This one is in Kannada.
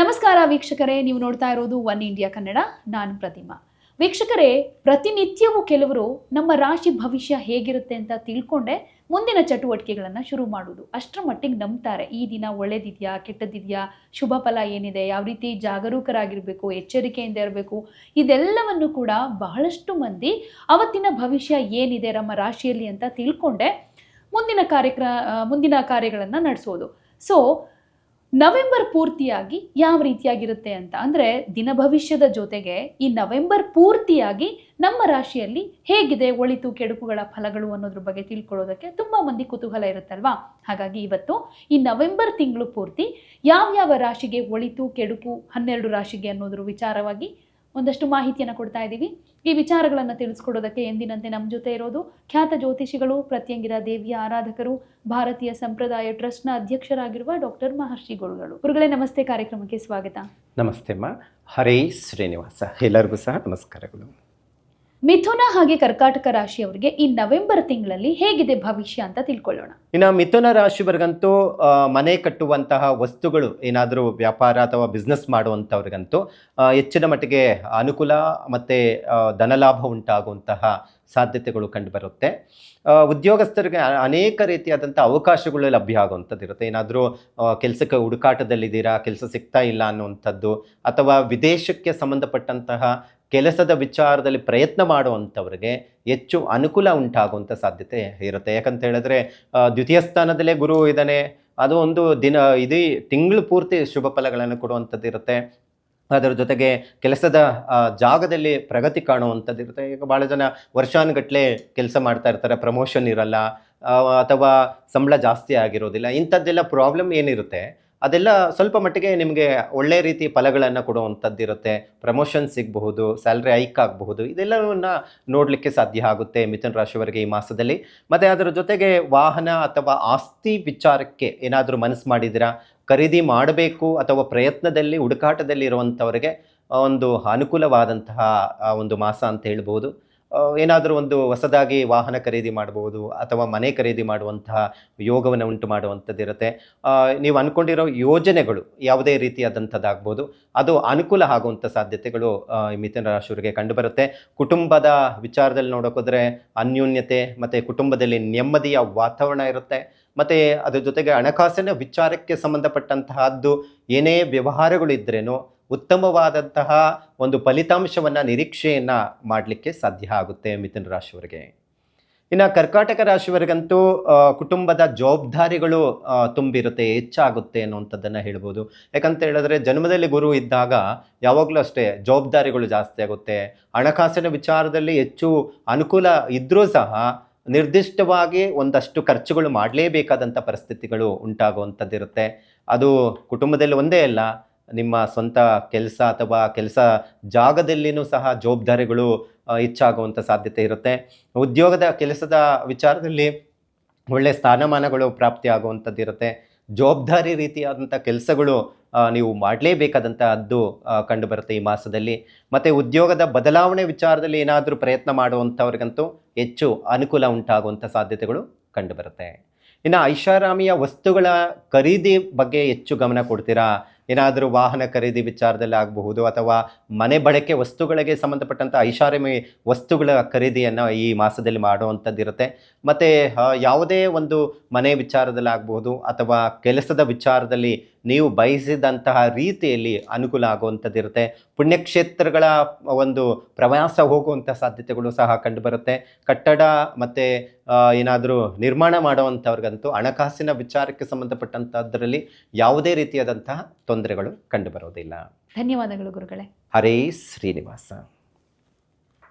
ನಮಸ್ಕಾರ ವೀಕ್ಷಕರೇ, ನೀವು ನೋಡ್ತಾ ಇರೋದು ಒನ್ ಇಂಡಿಯಾ ಕನ್ನಡ, ನಾನು ಪ್ರತಿಮಾ. ವೀಕ್ಷಕರೇ, ಪ್ರತಿನಿತ್ಯವೂ ಕೆಲವರು ನಮ್ಮ ರಾಶಿ ಭವಿಷ್ಯ ಹೇಗಿರುತ್ತೆ ಅಂತ ತಿಳ್ಕೊಂಡೆ ಮುಂದಿನ ಚಟುವಟಿಕೆಗಳನ್ನು ಶುರು ಮಾಡುವುದು. ಅಷ್ಟರ ಮಟ್ಟಿಗೆ ನಂಬ್ತಾರೆ, ಈ ದಿನ ಒಳ್ಳೇದಿದೆಯಾ ಕೆಟ್ಟದಿದೆಯಾ ಶುಭ ಫಲ ಏನಿದೆ, ಯಾವ ರೀತಿ ಜಾಗರೂಕರಾಗಿರಬೇಕು, ಎಚ್ಚರಿಕೆಯಿಂದ ಇರಬೇಕು, ಇದೆಲ್ಲವನ್ನು ಕೂಡ ಬಹಳಷ್ಟು ಮಂದಿ ಅವತ್ತಿನ ಭವಿಷ್ಯ ಏನಿದೆ ನಮ್ಮ ರಾಶಿಯಲ್ಲಿ ಅಂತ ತಿಳ್ಕೊಂಡೆ ಮುಂದಿನ ಕಾರ್ಯಕ್ರ, ಮುಂದಿನ ಕಾರ್ಯಗಳನ್ನು ನಡೆಸೋದು. ಸೊ ನವೆಂಬರ್ ಪೂರ್ತಿಯಾಗಿ ಯಾವ ರೀತಿಯಾಗಿರುತ್ತೆ ಅಂತ ಅಂದರೆ ದಿನ ಭವಿಷ್ಯದ ಜೊತೆಗೆ ಈ ನವೆಂಬರ್ ಪೂರ್ತಿಯಾಗಿ ನಮ್ಮ ರಾಶಿಯಲ್ಲಿ ಹೇಗಿದೆ, ಒಳಿತು, ಕೆಡುಕುಗಳ ಫಲಗಳು ಅನ್ನೋದ್ರ ಬಗ್ಗೆ ತಿಳ್ಕೊಳ್ಳೋದಕ್ಕೆ ತುಂಬ ಮಂದಿ ಕುತೂಹಲ ಇರುತ್ತಲ್ವಾ? ಹಾಗಾಗಿ ಇವತ್ತು ಈ ನವೆಂಬರ್ ತಿಂಗಳು ಪೂರ್ತಿ ಯಾವ ಯಾವ ರಾಶಿಗೆ ಒಳಿತು, ಕೆಡುಕು ಹನ್ನೆರಡು ರಾಶಿಗೆ ಅನ್ನೋದ್ರ ವಿಚಾರವಾಗಿ ಒಂದಷ್ಟು ಮಾಹಿತಿಯನ್ನು ಕೊಡ್ತಾ ಇದ್ದೀವಿ. ಈ ವಿಚಾರಗಳನ್ನು ತಿಳಿಸ್ಕೊಡೋದಕ್ಕೆ ಎಂದಿನಂತೆ ನಮ್ಮ ಜೊತೆ ಇರೋದು ಖ್ಯಾತ ಜ್ಯೋತಿಷಿಗಳು ಪ್ರತ್ಯಂಗಿರ ದೇವಿಯ ಆರಾಧಕರು, ಭಾರತೀಯ ಸಂಪ್ರದಾಯ ಟ್ರಸ್ಟ್ನ ಅಧ್ಯಕ್ಷರಾಗಿರುವ ಡಾಕ್ಟರ್ ಮಹರ್ಷಿ ಗುರುಗಳು ಗುರುಗಳೇ, ನಮಸ್ತೆ. ಕಾರ್ಯಕ್ರಮಕ್ಕೆ ಸ್ವಾಗತ. ನಮಸ್ತೆ ಮಾ. ಹರೇ ಶ್ರೀನಿವಾಸ. ಎಲ್ಲರಿಗೂ ಸಹ ನಮಸ್ಕಾರಗಳು. ಮಿಥುನ ಹಾಗೆ ಕರ್ಕಾಟಕ ರಾಶಿಯವರಿಗೆ ಈ ನವೆಂಬರ್ ತಿಂಗಳಲ್ಲಿ ಹೇಗಿದೆ ಭವಿಷ್ಯ ಅಂತ ತಿಳ್ಕೊಳ್ಳೋಣ. ಇನ್ನು ಮಿಥುನ ರಾಶಿವರೆಗಂತೂ ಮನೆ ಕಟ್ಟುವಂತಹ ವಸ್ತುಗಳು ಏನಾದರೂ ವ್ಯಾಪಾರ ಅಥವಾ ಬಿಸ್ನೆಸ್ ಮಾಡುವಂಥವ್ರಿಗಂತೂ ಹೆಚ್ಚಿನ ಮಟ್ಟಿಗೆ ಅನುಕೂಲ ಮತ್ತು ಧನಲಾಭ ಉಂಟಾಗುವಂತಹ ಸಾಧ್ಯತೆಗಳು ಕಂಡುಬರುತ್ತೆ. ಉದ್ಯೋಗಸ್ಥರಿಗೆ ಅನೇಕ ರೀತಿಯಾದಂಥ ಅವಕಾಶಗಳು ಲಭ್ಯ ಆಗುವಂಥದ್ದು ಇರುತ್ತೆ ಏನಾದರೂ ಕೆಲಸಕ್ಕೆ ಹುಡುಕಾಟದಲ್ಲಿದ್ದೀರಾ, ಕೆಲಸ ಸಿಗ್ತಾ ಇಲ್ಲ ಅನ್ನುವಂಥದ್ದು ಅಥವಾ ವಿದೇಶಕ್ಕೆ ಸಂಬಂಧಪಟ್ಟಂತಹ ಕೆಲಸದ ವಿಚಾರದಲ್ಲಿ ಪ್ರಯತ್ನ ಮಾಡುವಂಥವ್ರಿಗೆ ಹೆಚ್ಚು ಅನುಕೂಲ ಉಂಟಾಗುವಂಥ ಸಾಧ್ಯತೆ ಇರುತ್ತೆ. ಯಾಕಂತ ಹೇಳಿದ್ರೆ ದ್ವಿತೀಯ ಸ್ಥಾನದಲ್ಲೇ ಗುರು ಇದ್ದಾನೆ. ಅದು ಒಂದು ದಿನ, ಇಡೀ ತಿಂಗಳು ಪೂರ್ತಿ ಶುಭ ಫಲಗಳನ್ನು ಕೊಡುವಂಥದ್ದು ಇರುತ್ತೆ. ಅದರ ಜೊತೆಗೆ ಕೆಲಸದ ಜಾಗದಲ್ಲಿ ಪ್ರಗತಿ ಕಾಣುವಂಥದ್ದು ಇರುತ್ತೆ. ಈಗ ಭಾಳ ಜನ ವರ್ಷಾನುಗಟ್ಟಲೆ ಕೆಲಸ ಮಾಡ್ತಾ ಇರ್ತಾರೆ, ಪ್ರಮೋಷನ್ ಇರಲ್ಲ ಅಥವಾ ಸಂಬಳ ಜಾಸ್ತಿ ಆಗಿರೋದಿಲ್ಲ, ಇಂಥದ್ದೆಲ್ಲ ಪ್ರಾಬ್ಲಮ್ ಏನಿರುತ್ತೆ? ಅದೆಲ್ಲ ಸ್ವಲ್ಪ ಮಟ್ಟಿಗೆ ನಿಮಗೆ ಒಳ್ಳೆ ರೀತಿ ಫಲಗಳನ್ನು ಕೊಡುವಂಥದ್ದು ಇರುತ್ತೆ. ಪ್ರಮೋಷನ್ ಸಿಗಬಹುದು ಸ್ಯಾಲ್ರಿ ಹೈಕ್ ಆಗಬಹುದು, ಇದೆಲ್ಲವನ್ನು ನೋಡಲಿಕ್ಕೆ ಸಾಧ್ಯ ಆಗುತ್ತೆ ಮಿಥುನ ರಾಶಿವರೆಗೆ ಈ ಮಾಸದಲ್ಲಿ. ಮತ್ತು ಅದರ ಜೊತೆಗೆ ವಾಹನ ಅಥವಾ ಆಸ್ತಿ ವಿಚಾರಕ್ಕೆ ಏನಾದರೂ ಮನಸ್ಸು ಮಾಡಿದ್ದೀರಾ? ಖರೀದಿ ಮಾಡಬೇಕು ಅಥವಾ ಪ್ರಯತ್ನದಲ್ಲಿ, ಹುಡುಕಾಟದಲ್ಲಿ ಇರುವಂಥವರಿಗೆ ಒಂದು ಅನುಕೂಲವಾದಂತಹ ಒಂದು ಮಾಸ ಅಂತ ಹೇಳ್ಬೋದು ಏನಾದರೂ ಒಂದು ಹೊಸದಾಗಿ ವಾಹನ ಖರೀದಿ ಮಾಡಬಹುದು ಅಥವಾ ಮನೆ ಖರೀದಿ ಮಾಡುವಂತಹ ಯೋಗವನ್ನು ಉಂಟು ಮಾಡುವಂಥದ್ದಿರುತ್ತೆ ನೀವು ಅಂದ್ಕೊಂಡಿರೋ ಯೋಜನೆಗಳು ಯಾವುದೇ ರೀತಿಯಾದಂಥದ್ದಾಗ್ಬೋದು, ಅದು ಅನುಕೂಲ ಆಗುವಂಥ ಸಾಧ್ಯತೆಗಳು ಮಿಥುನ ರಾಶಿಯವರಿಗೆ ಕಂಡುಬರುತ್ತೆ. ಕುಟುಂಬದ ವಿಚಾರದಲ್ಲಿ ನೋಡೋಕೋದ್ರೆ ಅನ್ಯೂನ್ಯತೆ, ಮತ್ತು ಕುಟುಂಬದಲ್ಲಿ ನೆಮ್ಮದಿಯ ವಾತಾವರಣ ಇರುತ್ತೆ. ಮತ್ತು ಅದ್ರ ಜೊತೆಗೆ ಹಣಕಾಸಿನ ವಿಚಾರಕ್ಕೆ ಸಂಬಂಧಪಟ್ಟಂತಹದ್ದು ಏನೇ ವ್ಯವಹಾರಗಳು ಇದ್ರೇನೋ ಉತ್ತಮವಾದಂತಹ ಒಂದು ಫಲಿತಾಂಶವನ್ನು ನಿರೀಕ್ಷೆಯನ್ನು ಮಾಡಲಿಕ್ಕೆ ಸಾಧ್ಯ ಆಗುತ್ತೆ ಮಿಥುನ ರಾಶಿಯವರಿಗೆ. ಇನ್ನು ಕರ್ಕಾಟಕ ರಾಶಿಯವರಿಗಂತೂ ಕುಟುಂಬದ ಜವಾಬ್ದಾರಿಗಳು ತುಂಬಿರುತ್ತೆ, ಹೆಚ್ಚಾಗುತ್ತೆ ಅನ್ನುವಂಥದ್ದನ್ನು ಹೇಳ್ಬೋದು. ಯಾಕಂತ ಹೇಳಿದ್ರೆ, ಜನ್ಮದಲ್ಲಿ ಗುರು ಇದ್ದಾಗ ಯಾವಾಗಲೂ ಅಷ್ಟೇ ಜವಾಬ್ದಾರಿಗಳು ಜಾಸ್ತಿ ಆಗುತ್ತೆ. ಹಣಕಾಸಿನ ವಿಚಾರದಲ್ಲಿ ಹೆಚ್ಚು ಅನುಕೂಲ ಇದ್ದರೂ ಸಹ ನಿರ್ದಿಷ್ಟವಾಗಿ ಒಂದಷ್ಟು ಖರ್ಚುಗಳು ಮಾಡಲೇಬೇಕಾದಂಥ ಪರಿಸ್ಥಿತಿಗಳು ಉಂಟಾಗುವಂಥದ್ದಿರುತ್ತೆ. ಅದು ಕುಟುಂಬದಲ್ಲಿ ಒಂದೇ ಅಲ್ಲ ನಿಮ್ಮ ಸ್ವಂತ ಕೆಲಸ ಅಥವಾ ಕೆಲಸ ಜಾಗದಲ್ಲಿನೂ ಸಹ ಜವಾಬ್ದಾರಿಗಳು ಹೆಚ್ಚಾಗುವಂಥ ಸಾಧ್ಯತೆ ಇರುತ್ತೆ. ಉದ್ಯೋಗದ ಕೆಲಸದ ವಿಚಾರದಲ್ಲಿ ಒಳ್ಳೆ ಸ್ಥಾನಮಾನಗಳು ಪ್ರಾಪ್ತಿಯಾಗುವಂಥದ್ದು ಇರುತ್ತೆ. ಜವಾಬ್ದಾರಿ ರೀತಿಯಾದಂಥ ಕೆಲಸಗಳು ನೀವು ಮಾಡಲೇಬೇಕಾದಂಥದ್ದು ಕಂಡುಬರುತ್ತೆ ಈ ಮಾಸದಲ್ಲಿ. ಮತ್ತು ಉದ್ಯೋಗದ ಬದಲಾವಣೆ ವಿಚಾರದಲ್ಲಿ ಏನಾದರೂ ಪ್ರಯತ್ನ ಮಾಡುವಂಥವ್ರಿಗಂತೂ ಹೆಚ್ಚು ಅನುಕೂಲ ಉಂಟಾಗುವಂಥ ಸಾಧ್ಯತೆಗಳು ಕಂಡುಬರುತ್ತೆ. ಇನ್ನು ಐಷಾರಾಮಿಯ ವಸ್ತುಗಳ ಖರೀದಿ ಬಗ್ಗೆ ಹೆಚ್ಚು ಗಮನ ಕೊಡ್ತೀರಾ? ಏನಾದರೂ ವಾಹನ ಖರೀದಿ ವಿಚಾರದಲ್ಲಿ ಆಗಬಹುದು ಅಥವಾ ಮನೆ ಬಳಕೆ ವಸ್ತುಗಳಿಗೆ ಸಂಬಂಧಪಟ್ಟಂಥ ಐಷಾರಾಮಿ ವಸ್ತುಗಳ ಖರೀದಿಯನ್ನು ಈ ಮಾಸದಲ್ಲಿ ಮಾಡುವಂಥದ್ದಿರುತ್ತೆ ಮತ್ತು ಯಾವುದೇ ಒಂದು ಮನೆ ವಿಚಾರದಲ್ಲಿ ಆಗಬಹುದು ಅಥವಾ ಕೆಲಸದ ವಿಚಾರದಲ್ಲಿ ನೀವು ಬಯಸಿದಂತಹ ರೀತಿಯಲ್ಲಿ ಅನುಕೂಲ ಆಗುವಂಥದ್ದಿರುತ್ತೆ. ಪುಣ್ಯಕ್ಷೇತ್ರಗಳ ಒಂದು ಪ್ರವಾಸ ಹೋಗುವಂಥ ಸಾಧ್ಯತೆಗಳು ಸಹ ಕಂಡುಬರುತ್ತೆ. ಕಟ್ಟಡ ಮತ್ತು ಏನಾದರೂ ನಿರ್ಮಾಣ ಮಾಡುವಂಥವ್ರಿಗಂತೂ ಹಣಕಾಸಿನ ವಿಚಾರಕ್ಕೆ ಸಂಬಂಧಪಟ್ಟಂಥದ್ರಲ್ಲಿ ಯಾವುದೇ ರೀತಿಯಾದಂತಹ ತೊಂದರೆಗಳು ಕಂಡುಬರೋದಿಲ್ಲ. ಧನ್ಯವಾದಗಳು ಗುರುಗಳೇ. ಹರೇ ಶ್ರೀನಿವಾಸ.